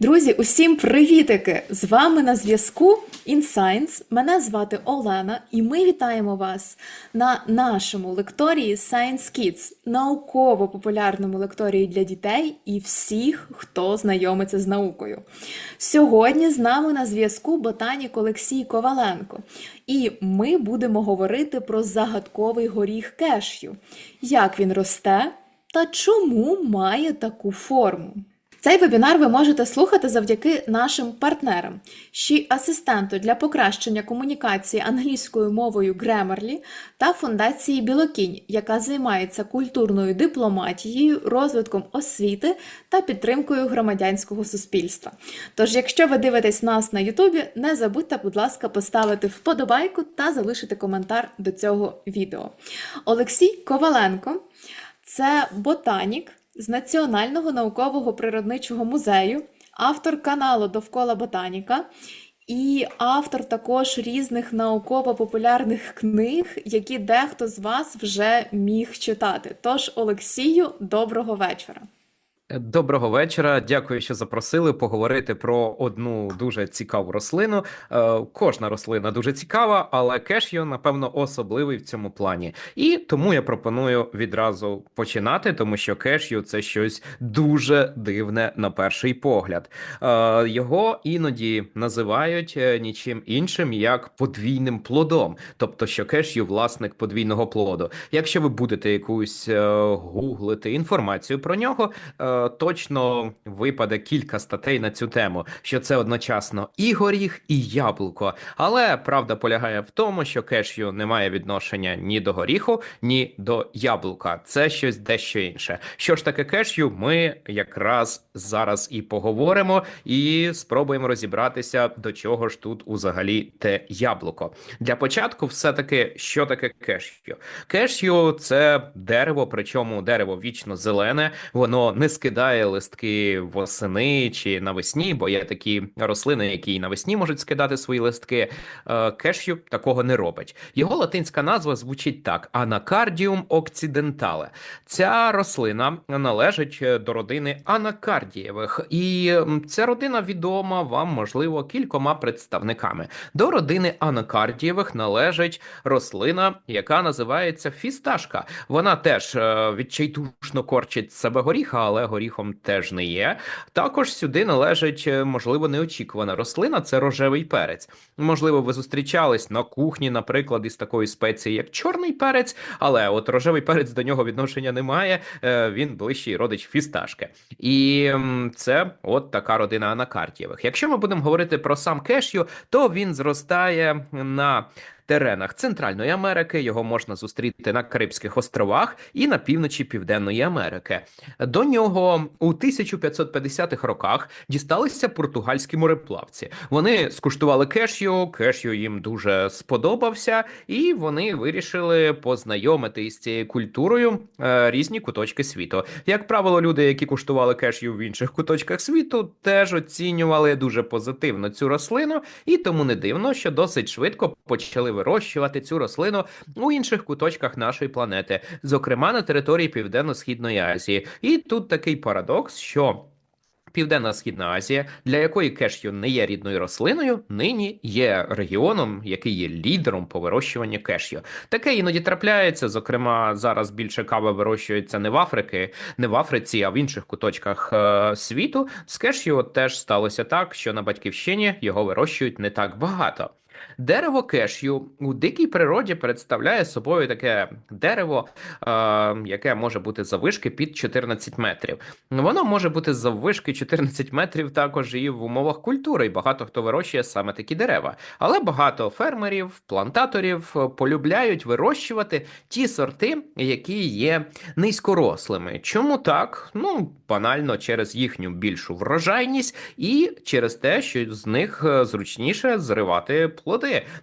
Друзі, усім привітики! З вами на зв'язку InScience. Мене звати Олена, і ми вітаємо вас на нашому лекторії Science Kids, науково-популярному лекторії для дітей і всіх, хто знайомиться з наукою. Сьогодні з нами на зв'язку ботанік Олексій Коваленко, і ми будемо говорити про загадковий горіх кешю, як він росте та чому має таку форму. Цей вебінар ви можете слухати завдяки нашим партнерам, ще асистенту для покращення комунікації англійською мовою Grammarly та фундації Білокінь, яка займається культурною дипломатією, розвитком освіти та підтримкою громадянського суспільства. Тож, якщо ви дивитесь нас на Ютубі, не забудьте, будь ласка, поставити вподобайку та залишити коментар до цього відео. Олексій Коваленко це ботанік з Національного наукового природничого музею, автор каналу Довкола Ботаніка і автор також різних науково-популярних книг, які дехто з вас вже міг читати. Тож, Олексію, доброго вечора. Доброго вечора. Дякую, що запросили поговорити про одну дуже цікаву рослину. Е, Кожна рослина дуже цікава, але кешю, напевно, особливий в цьому плані. І тому я пропоную відразу починати, тому що кешю це щось дуже дивне на перший погляд. Е, Його іноді називають е, нічим іншим як подвійним плодом, тобто, що кешю власник подвійного плоду. Якщо ви будете якусь е, гуглити інформацію про нього. е, Точно випаде кілька статей на цю тему, що це одночасно і горіх, і яблуко. Але правда полягає в тому, що кешю не має відношення ні до горіху, ні до яблука. Це щось дещо інше. Що ж таке кешю? Ми якраз зараз і поговоримо, і спробуємо розібратися, до чого ж тут взагалі те яблуко. Для початку, все таки, що таке кешю? Кешю це дерево, причому дерево вічно зелене, воно не скидає листки восени чи навесні, бо є такі рослини, які і навесні можуть скидати свої листки. Е, Кешю такого не робить. Його латинська назва звучить так: Анакардіум окцидентале. Ця рослина належить е, до родини анакардієвих, і ця родина відома вам, можливо, кількома представниками. До родини анакардієвих належить рослина, яка називається фісташка. Вона теж е, відчайдушно корчить себе горіха, але горіхом теж не є. Також сюди належить, е, можливо, неочікувана рослина це рожевий перець. Можливо, ви зустрічались на кухні, наприклад, із такої спеції, як чорний перець, але от рожевий перець до нього відношення немає. е, Він ближчий родич фісташки. І це от така родина анакардієвих. Якщо ми будемо говорити про сам кешю, то він зростає на теренах Центральної Америки. Його можна зустріти на Карибських островах і на півночі Південної Америки. До нього у 1550-х роках дісталися португальські мореплавці. Вони скуштували кешю, кешю їм дуже сподобався, і вони вирішили познайомити із цією культурою е, різні куточки світу. Як правило, люди, які куштували кешю в інших куточках світу, теж оцінювали дуже позитивно цю рослину, і тому не дивно, що досить швидко почали вирощувати цю рослину у інших куточках нашої планети, зокрема на території Південно-Східної Азії. І тут такий парадокс, що. Південна Східна Азія, для якої кешю не є рідною рослиною, нині є регіоном, який є лідером по вирощуванню кешю. Таке іноді трапляється. Зокрема, зараз більше кави вирощується не в Африки, не в Африці, а в інших куточках е, світу. З кешю теж сталося так, що на батьківщині його вирощують не так багато. Дерево кешю у дикій природі представляє собою таке дерево, е, яке може бути заввишки під 14 метрів. Воно може бути заввишки 14 метрів також і в умовах культури, і багато хто вирощує саме такі дерева. Але багато фермерів, плантаторів е, полюбляють вирощувати ті сорти, які є низькорослими. Чому так? Ну, банально через їхню більшу врожайність і через те, що з них е, зручніше зривати плоди,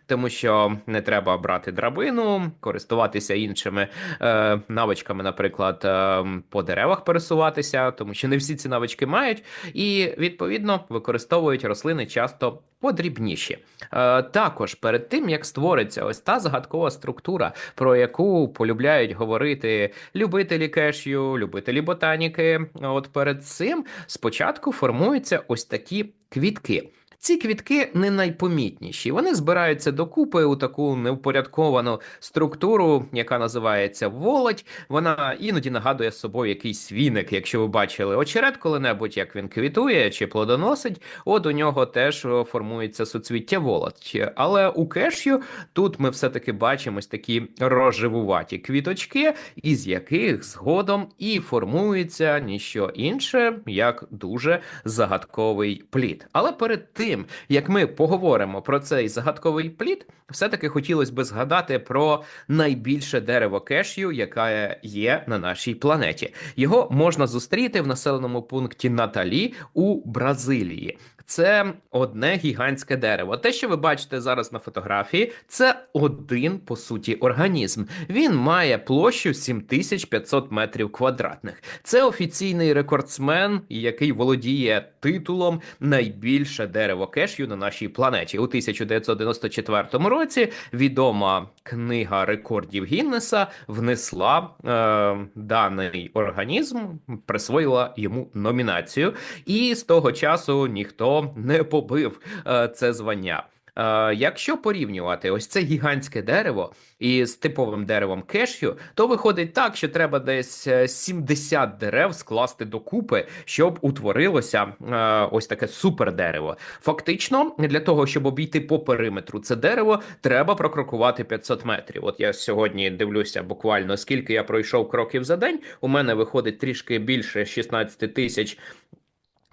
тому що не треба брати драбину, користуватися іншими е, навичками, наприклад, е, по деревах пересуватися, тому що не всі ці навички мають, і відповідно використовують рослини часто подрібніші. Е, також перед тим як створиться ось та загадкова структура, про яку полюбляють говорити любителі кешю, любителі ботаніки. От перед цим спочатку формуються ось такі квітки. Ці квітки не найпомітніші. Вони збираються докупи у таку неупорядковану структуру, яка називається волоть. Вона іноді нагадує собою якийсь віник. Якщо ви бачили очерет коли-небудь, як він квітує чи плодоносить, от у нього теж формується суцвіття волоть. Але у кешю тут ми все-таки бачимо ось такі розживуваті квіточки, із яких згодом і формується ніщо інше, як дуже загадковий плід. Але перед тим, як ми поговоримо про цей загадковий плід, все-таки хотілося би згадати про найбільше дерево кешю, яке є на нашій планеті. Його можна зустріти в населеному пункті Наталі у Бразилії. Це одне гігантське дерево. Те, що ви бачите зараз на фотографії, це один по суті організм. Він має площу 7500 метрів квадратних. Це офіційний рекордсмен, який володіє титулом найбільше дерево кешю на нашій планеті. У 1994 році відома книга рекордів Гіннеса внесла е, даний організм, присвоїла йому номінацію, і з того часу ніхто не побив е, це звання. Е, якщо порівнювати ось це гігантське дерево із типовим деревом кешю, то виходить так, що треба десь е, 70 дерев скласти докупи, щоб утворилося е, ось таке супердерево. Фактично, для того, щоб обійти по периметру це дерево, треба прокрокувати 500 метрів. От я сьогодні дивлюся буквально скільки я пройшов кроків за день. У мене виходить трішки більше 16 тисяч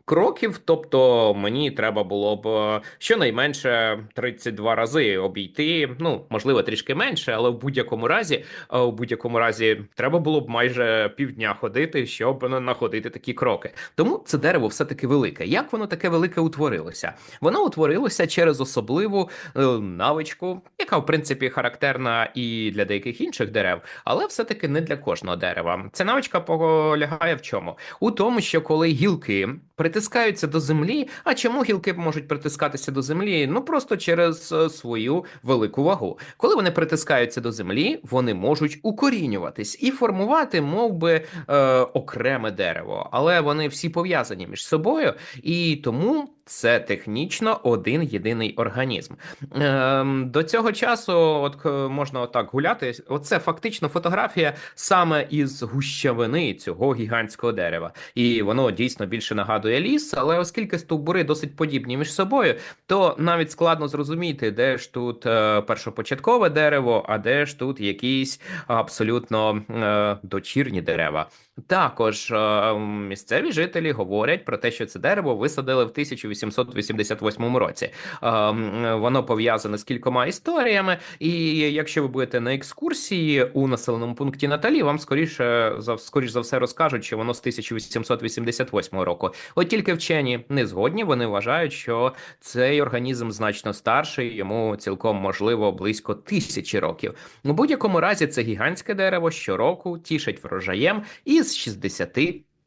кроків, тобто мені треба було б е, щонайменше 32 рази обійти. Ну можливо, трішки менше, але в будь-якому разі, е, у будь-якому разі, треба було б майже півдня ходити, щоб на- находити такі кроки. Тому це дерево все таки велике. Як воно таке велике утворилося? Воно утворилося через особливу е, навичку, яка в принципі характерна і для деяких інших дерев, але все-таки не для кожного дерева. Ця навичка полягає в чому? У тому, що коли гілки притискаються до землі, а чому гілки можуть притискатися до землі? Ну просто через е, свою велику вагу. Коли вони притискаються до землі, вони можуть укорінюватись і формувати, мов би, е, окреме дерево, але вони всі пов'язані між собою, і тому. Це технічно один єдиний організм. Ем, до цього часу, от можна отак гуляти. Оце фактично фотографія саме із гущавини цього гігантського дерева. І воно дійсно більше нагадує ліс, але оскільки стовбури досить подібні між собою, то навіть складно зрозуміти, де ж тут е, першопочаткове дерево, а де ж тут якісь абсолютно е, дочірні дерева. Також е, місцеві жителі говорять про те, що це дерево висадили в 1888 році. Е, Воно пов'язане з кількома історіями, і якщо ви будете на екскурсії у населеному пункті Наталі, вам скоріше за скоріш за все розкажуть, що воно з 1888 року. От тільки вчені не згодні. Вони вважають, що цей організм значно старший, йому цілком можливо близько тисячі років. У будь-якому разі це гігантське дерево щороку тішить врожаєм із 60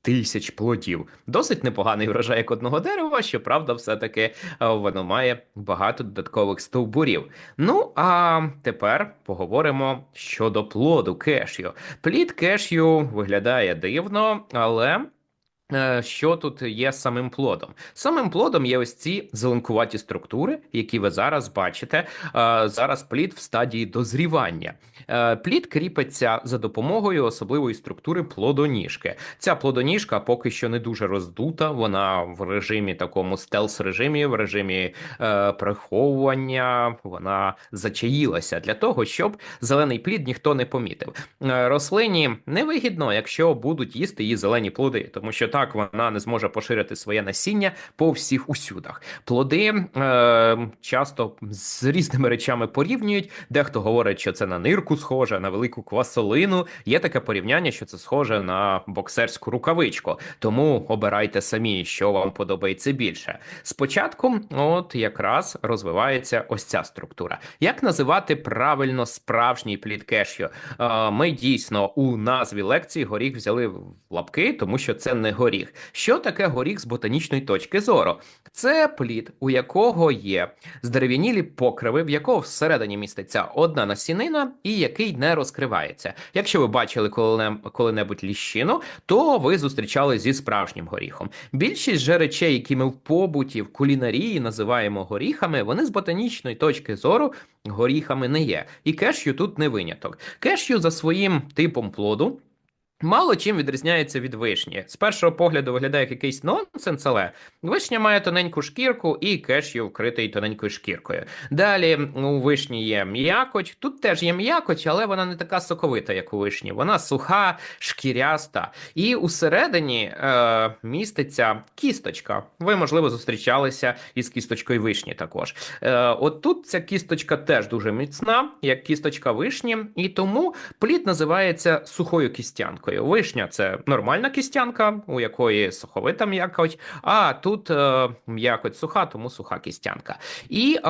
тисяч плодів. Досить непоганий врожай як одного дерева, щоправда, все-таки е, воно має багато додаткових стовбурів. Ну а тепер поговоримо щодо плоду кешю. Плід кешю виглядає дивно, але. Е, Що тут є самим плодом? Самим плодом є ось ці зеленкуваті структури, які ви зараз бачите. Е, Зараз плід в стадії дозрівання. Е, Плід кріпиться за допомогою особливої структури плодоніжки. Ця плодоніжка поки що не дуже роздута. Вона в режимі такому стелс-режимі, в режимі приховування. Вона зачаїлася для того, щоб зелений плід ніхто не помітив. Рослині невигідно, якщо будуть їсти її зелені плоди, тому що так однак вона не зможе поширити своє насіння по всіх усюдах. Плоди е, часто з різними речами порівнюють. Дехто говорить, що це на нирку схоже, на велику квасолину. Є таке порівняння, що це схоже на боксерську рукавичку. Тому обирайте самі, що вам подобається більше. Спочатку, от якраз розвивається ось ця структура. Як називати правильно справжній плід кешю? Е, Ми дійсно у назві лекції горіх взяли в лапки, тому що це не горіх. Що таке горіх з ботанічної точки зору? Це плід, у якого є здерев'янілі покриви, в якого всередині міститься одна насінина і який не розкривається. Якщо ви бачили коли- коли-небудь ліщину, то ви зустрічали зі справжнім горіхом. Більшість же речей, які ми в побуті, в кулінарії називаємо горіхами, вони з ботанічної точки зору горіхами не є. І кешю тут не виняток. Кешю за своїм типом плоду. Мало чим відрізняється від вишні. З першого погляду виглядає як якийсь нонсенс, але вишня має тоненьку шкірку і кешю вкритий тоненькою шкіркою. Далі у вишні є м'якоть. Тут теж є м'якоть, але вона не така соковита, як у вишні. Вона суха, шкіряста. І усередині е, міститься кісточка. Ви, можливо, зустрічалися із кісточкою вишні також. Е, от тут ця кісточка теж дуже міцна, як кісточка вишні, і тому плід називається сухою кістянкою. Вишня це нормальна кістянка, у якої суховита м'якоть, а тут е, м'якоть суха, тому суха кістянка. І е,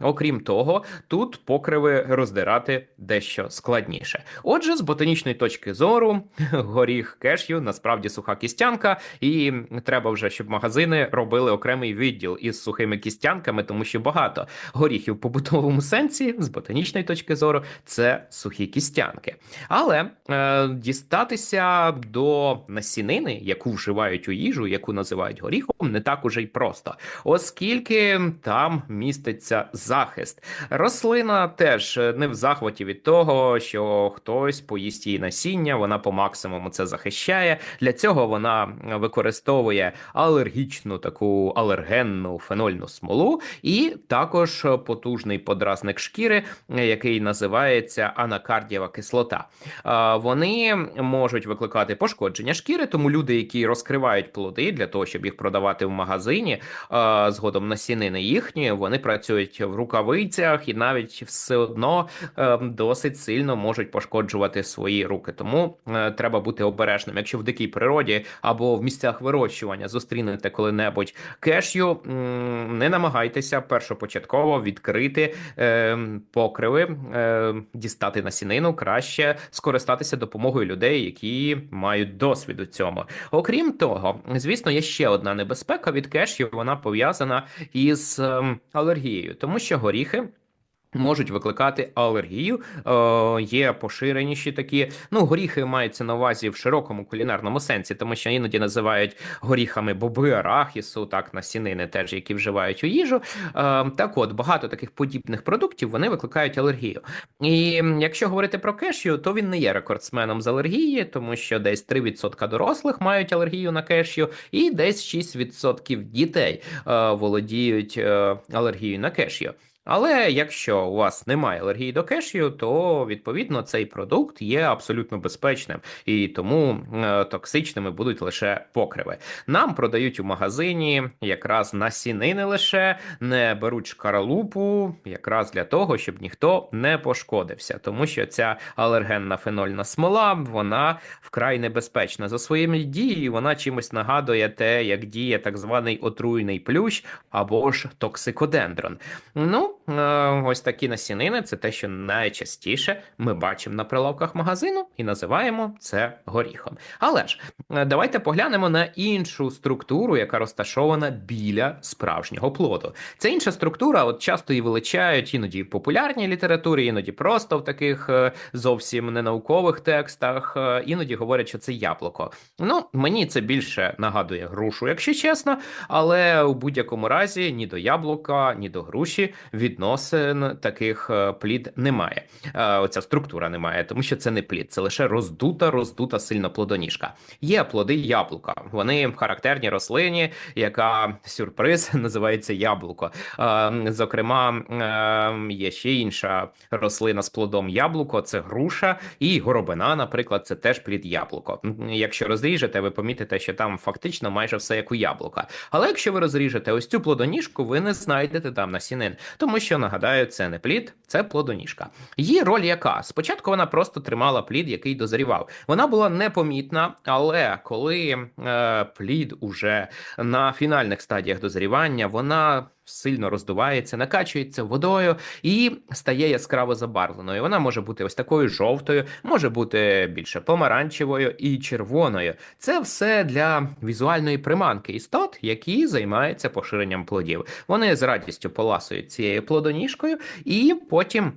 окрім того, тут покриви роздирати дещо складніше. Отже, з ботанічної точки зору, горіх кешю насправді суха кістянка, і треба вже, щоб магазини робили окремий відділ із сухими кістянками, тому що багато горіхів в побутовому сенсі, з ботанічної точки зору, це сухі кістянки. Але е, дістатися до насінини, яку вживають у їжу, яку називають горіхом, не так уже й просто, оскільки там міститься захист. Рослина теж не в захваті від того, що хтось поїсть її насіння, вона по максимуму це захищає. Для цього вона використовує алергічну таку алергенну фенольну смолу, і також потужний подразник шкіри, який називається анакардієва кислота. Вони можуть викликати пошкодження шкіри, тому люди, які розкривають плоди для того, щоб їх продавати в магазині, а, згодом насінини їхні, вони працюють в рукавицях і навіть все одно е, досить сильно можуть пошкоджувати свої руки. Тому е, треба бути обережним. Якщо в дикій природі або в місцях вирощування зустрінете коли-небудь кешю, не намагайтеся першопочатково відкрити е, покриви, е, дістати насінину, краще скористатися допомогою людей, які мають досвід у цьому. Окрім того, звісно, є ще одна небезпека від кешів. Вона пов'язана із ем, алергією, тому що горіхи. Можуть викликати алергію, е, є поширеніші такі. Ну, горіхи маються на увазі в широкому кулінарному сенсі, тому що іноді називають горіхами боби арахісу, так насінини теж, які вживають у їжу. Е, так от, багато таких подібних продуктів вони викликають алергію. І якщо говорити про кешю, то він не є рекордсменом з алергії, тому що десь 3% дорослих мають алергію на кешю, і десь 6% дітей е, володіють е, алергією на кешю. Але якщо у вас немає алергії до кешю, то відповідно цей продукт є абсолютно безпечним і тому е, токсичними будуть лише покриви. Нам продають у магазині якраз насінини лише не беруть шкаралупу, якраз для того, щоб ніхто не пошкодився, тому що ця алергенна фенольна смола вона вкрай небезпечна. За своїми дією вона чимось нагадує те, як діє так званий отруйний плющ або ж токсикодендрон. Ну, ось такі насінини це те, що найчастіше ми бачимо на прилавках магазину і називаємо це горіхом. Але ж е, давайте поглянемо на іншу структуру, яка розташована біля справжнього плоду. Ця інша структура, от часто її величають іноді в популярній літературі, іноді просто в таких е, зовсім ненаукових текстах, е, іноді говорять, що це яблуко. Ну, мені це більше нагадує грушу, якщо чесно, але у будь-якому разі ні до яблука, ні до груші від відносин таких е, плід немає. Е, Оця структура немає, тому що це не плід, це лише роздута, роздута сильно плодоніжка. Є плоди яблука. Вони характерні рослині, яка сюрприз називається яблуко. Е, Зокрема, е, є ще інша рослина з плодом яблуко, це груша, і горобина, наприклад, це теж плід яблуко. Якщо розріжете, ви помітите, що там фактично майже все як у яблука. Але якщо ви розріжете ось цю плодоніжку, ви не знайдете там насінин, тому що нагадаю, це не плід, це плодоніжка. Її роль яка? Спочатку вона просто тримала плід, який дозрівав. Вона була непомітна, але коли е, плід уже на фінальних стадіях дозрівання, вона сильно роздувається, накачується водою і стає яскраво забарвленою. Вона може бути ось такою жовтою, може бути більше помаранчевою і червоною. Це все для візуальної приманки істот, які займаються поширенням плодів. Вони з радістю поласують цією плодоніжкою і потім.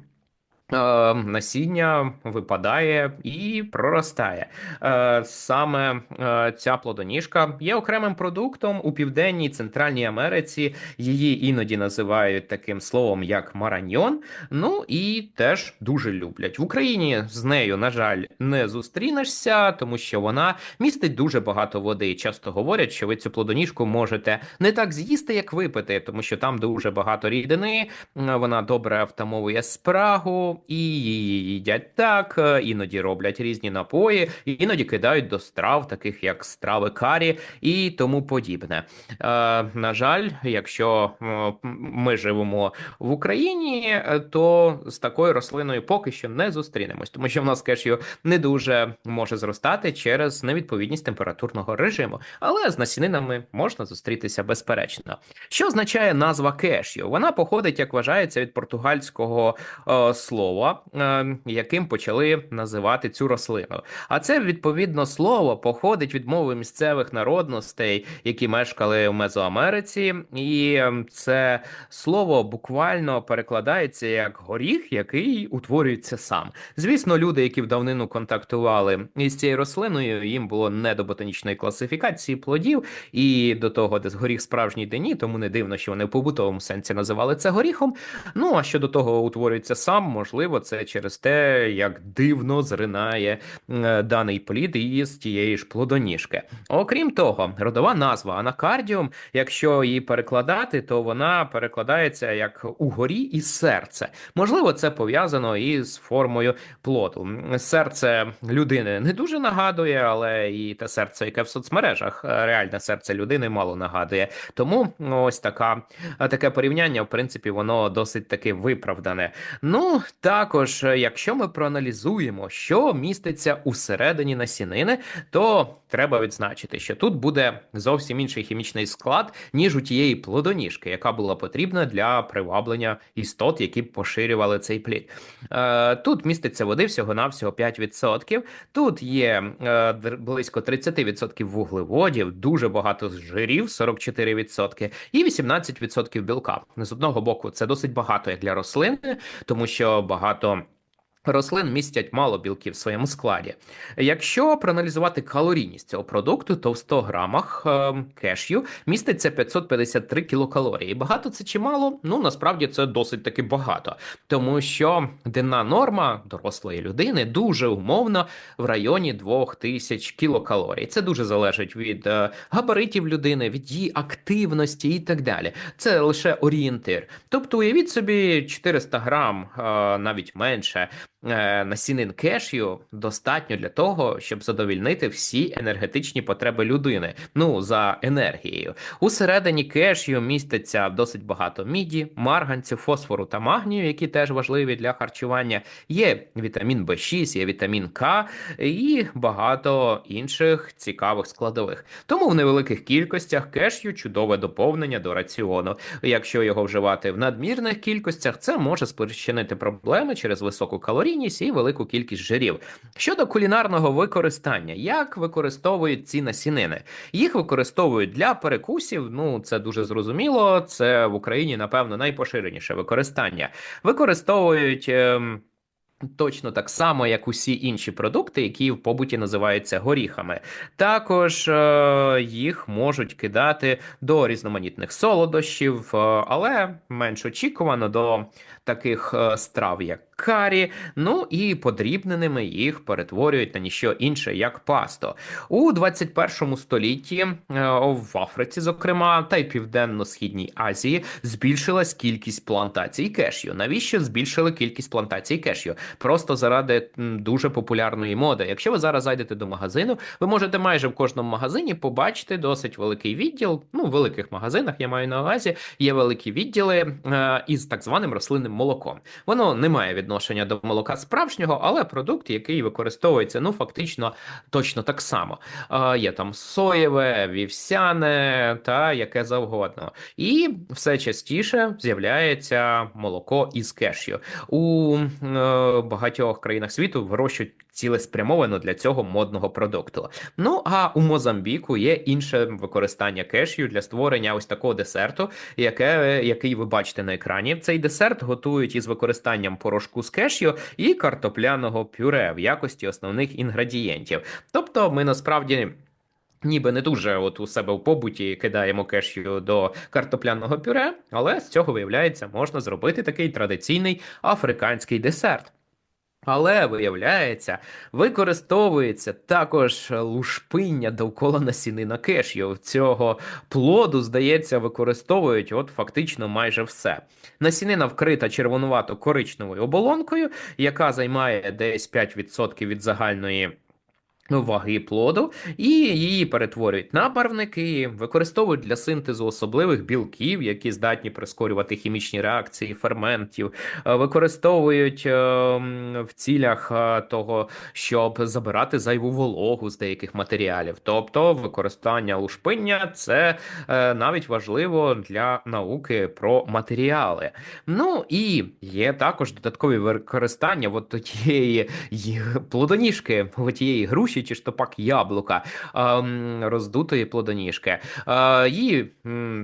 Е, Насіння випадає і проростає. Е, Саме е, ця плодоніжка є окремим продуктом у південній Центральній Америці. Її іноді називають таким словом, як мараньйон. Ну і теж дуже люблять. В Україні з нею, на жаль, не зустрінешся, тому що вона містить дуже багато води. Часто говорять, що ви цю плодоніжку можете не так з'їсти, як випити, тому що там дуже багато рідини. Вона добре втамовує спрагу, і її їдять так. Іноді роблять різні напої, іноді кидають до страв, таких як страви карі і тому подібне. Е, на жаль, якщо ми живемо в Україні, е, то з такою рослиною поки що не зустрінемось, тому що в нас кешю не дуже може зростати через невідповідність температурного режиму, але з насінинами можна зустрітися безперечно. Що означає назва кешю? Вона походить, як вважається, від португальського е, слова, е, яким почали називати цю рослину. А це відповідно слово походить від мови місцевих народностей, які мешкали в Мезоамериці, і ем, це слово буквально перекладається як горіх, який утворюється сам. Звісно, люди, які в давнину контактували із цією рослиною, їм було не до ботанічної класифікації плодів, і до того, де горіх справжній дені, тому не дивно, що вони в побутовому сенсі називали це горіхом. Ну а що до того утворюється сам, можливо, це через те, як дивно зринає е, даний плід із тієї ж плодоніжки. Окрім того, родова назва анакардіум, якщо її перекладати, то вона перекладається як угорі і серце. Можливо, це пов'язано із формою плоду. Серце людини не дуже нагадує, але і те серце, яке в соцмережах, е, реальне серце людини мало нагадує. Тому ось така таке порівняння, в принципі, воно досить таки виправдане. Ну, також, е, якщо ми проаналізуємо, що міститься усередині насінини, то треба відзначити, що тут буде зовсім інший хімічний склад, ніж у тієї плодоніжки, яка була потрібна для приваблення істот, які поширювали цей плід. Е, тут міститься води всього-навсього 5%. Тут є е, близько 30% вуглеводів, дуже багато жирів, 44%, і 18% білка. З одного боку, це досить багато як для рослини, тому що багато. Рослин містять мало білків в своєму складі. Якщо проаналізувати калорійність цього продукту, то в 100 грамах е, кешю міститься 553 кілокалорії. Багато це чи мало? Ну насправді це досить таки багато, тому що денна норма дорослої людини дуже умовно в районі 2000 кілокалорій. Це дуже залежить від е, габаритів людини, від її активності і так далі. Це лише орієнтир. Тобто, уявіть собі 400 грам, е, навіть менше насінин кешю достатньо для того, щоб задовільнити всі енергетичні потреби людини. Ну за енергією. Усередині кешю міститься досить багато міді, марганцю, фосфору та магнію, які теж важливі для харчування. Є вітамін В6, є вітамін К і багато інших цікавих складових. Тому в невеликих кількостях кешю чудове доповнення до раціону. Якщо його вживати в надмірних кількостях, це може спричинити проблеми через високу калорійність і велику кількість жирів. Щодо кулінарного використання, як використовують ці насінини? Їх використовують для перекусів. Ну це дуже зрозуміло. Це в Україні, напевно, найпоширеніше використання. Використовують. ем, Точно так само, як усі інші продукти, які в побуті називаються горіхами. Також е, їх можуть кидати до різноманітних солодощів, е, але менш очікувано до таких е, страв, як карі. Ну і подрібненими їх перетворюють на ніщо інше, як пасто. У 21 столітті е, в Африці, зокрема, та й Південно-Східній Азії збільшилась кількість плантацій кешю. Навіщо збільшили кількість плантацій кешю? Просто заради дуже популярної моди. Якщо ви зараз зайдете до магазину, ви можете майже в кожному магазині побачити досить великий відділ. Ну, в великих магазинах я маю на увазі, є великі відділи е, із так званим рослинним молоком. Воно не має відношення до молока справжнього, але продукт, який використовується, ну фактично точно так само. Е, є там соєве, вівсяне та яке завгодно. І все частіше з'являється молоко із кешю. У е, багатьох країнах світу вирощують цілеспрямовано для цього модного продукту. Ну а у Мозамбіку є інше використання кешю для створення ось такого десерту, яке, який ви бачите на екрані. Цей десерт готують із використанням порошку з кешю і картопляного пюре в якості основних інгредієнтів. Тобто, ми насправді. Ніби не дуже от у себе в побуті кидаємо кешю до картопляного пюре, але з цього виявляється, можна зробити такий традиційний африканський десерт. Але виявляється, використовується також лушпиння довкола насінина кешю. Цього плоду, здається, використовують от фактично майже все. Насінина вкрита червонувато-коричневою оболонкою, яка займає десь 5% від загальної. Ваги плоду, і її перетворюють на барвники, використовують для синтезу особливих білків, які здатні прискорювати хімічні реакції ферментів, е, використовують е, в цілях е, того, щоб забирати зайву вологу з деяких матеріалів. Тобто використання лушпиння це навіть важливо для науки про матеріали. Ну і є також додаткові використання от тієї плодоніжки, тієї груші чи ж яблука ем, роздутої плодоніжки. Е, Її,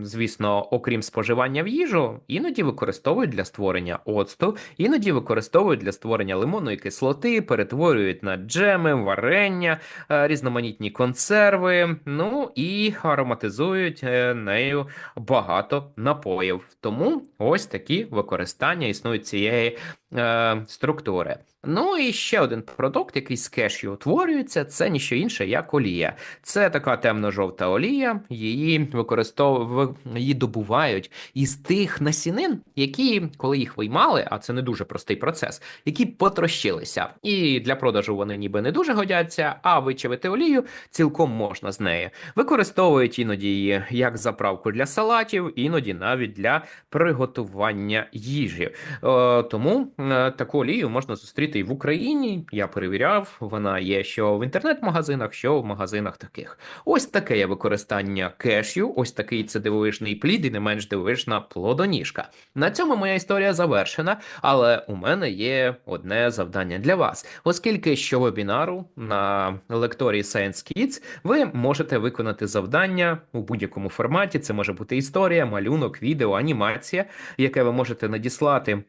звісно, окрім споживання в їжу, іноді використовують для створення оцту, іноді використовують для створення лимонної кислоти, перетворюють на джеми, варення, е, різноманітні консерви, ну і ароматизують е, нею багато напоїв. Тому ось такі використання існують цієї е, структури. Ну і ще один продукт, який з кешю утворюється, це ніщо інше, як олія. Це така темно-жовта олія, її використовують, її добувають із тих насінин, які, коли їх виймали, а це не дуже простий процес, які потрощилися. І для продажу вони ніби не дуже годяться, а вичавити олію цілком можна з неї. Використовують іноді її як заправку для салатів, іноді навіть для приготування їжі. Е, тому е, таку олію можна зустріти і в Україні. Я перевіряв, вона є що в інтернет-магазинах, що в магазинах таких. Ось таке є використання кешю, ось такий це дивовижний плід, і не менш дивовижна плодоніжка. На цьому моя історія завершена, але у мене є одне завдання для вас, оскільки щовебінару на лекторії Science Kids ви можете виконати завдання у будь-якому форматі. Це може бути історія, малюнок, відео, анімація, яке ви можете надіслати.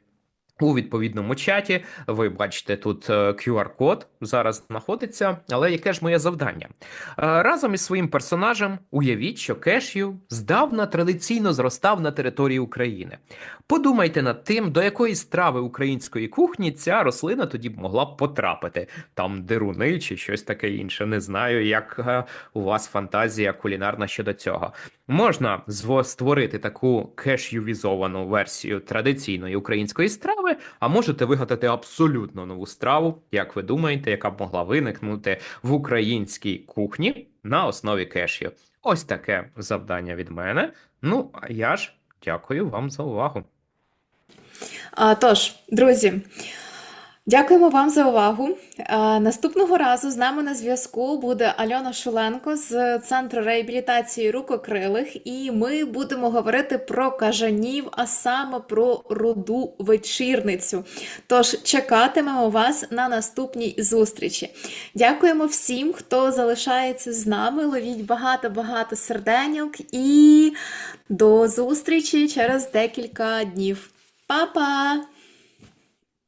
У відповідному чаті ви бачите тут е, QR-код зараз знаходиться. Але яке ж моє завдання? Е, Разом із своїм персонажем уявіть, що кешю здавна традиційно зростав на території України. Подумайте над тим, до якої страви української кухні ця рослина тоді б могла б потрапити. Там дируни чи щось таке інше. Не знаю, як е, у вас фантазія кулінарна щодо цього. Можна створити таку кешювізовану версію традиційної української страви, а можете вигадати абсолютно нову страву, як ви думаєте, яка б могла виникнути в українській кухні на основі кешю. Ось таке завдання від мене. Ну, а я ж дякую вам за увагу. А, тож, друзі, дякуємо вам за увагу. Наступного разу з нами на зв'язку буде Альона Шуленко з Центру реабілітації рукокрилих, і ми будемо говорити про кажанів, а саме про руду вечірницю. Тож чекатимемо вас на наступній зустрічі. Дякуємо всім, хто залишається з нами. Ловіть багато-багато серденьок і до зустрічі через декілька днів. Па-па!